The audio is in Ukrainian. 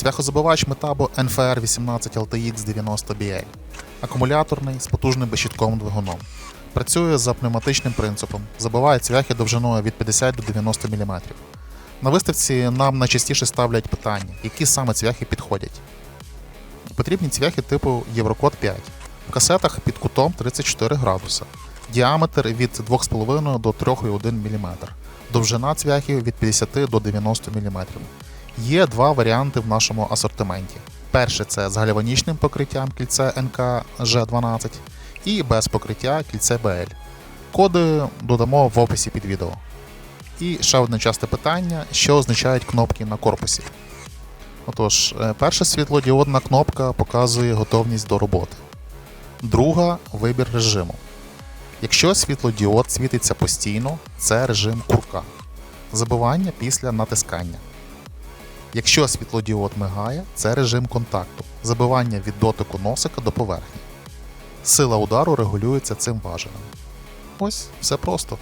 Цвяхозабивач Metabo NFR 18 LTX 90 BL. Акумуляторний з потужним безщітковим двигуном. Працює за пневматичним принципом, забиває цвяхи довжиною від 50 до 90 мм. На виставці нам найчастіше ставлять питання, які саме цвяхи підходять. Потрібні цвяхи типу Єврокод 5. В касетах під кутом 34 градуса. Діаметр від 2,5 до 3,1 мм. Довжина цвяхів від 50 до 90 мм. Є два варіанти в нашому асортименті. Перший це з гальванічним покриттям кільце НК G12 і без покриття кільце BL. Коди додамо в описі під відео. І ще одне часте питання, що означають кнопки на корпусі. Отож, е, перша світлодіодна кнопка показує готовність до роботи. Друга вибір режиму. Якщо світлодіод світиться постійно, це режим курка. Забивання після натискання. Якщо світлодіод мигає, це режим контакту, забивання від дотику носика до поверхні. Сила удару регулюється цим важелем. Ось все просто.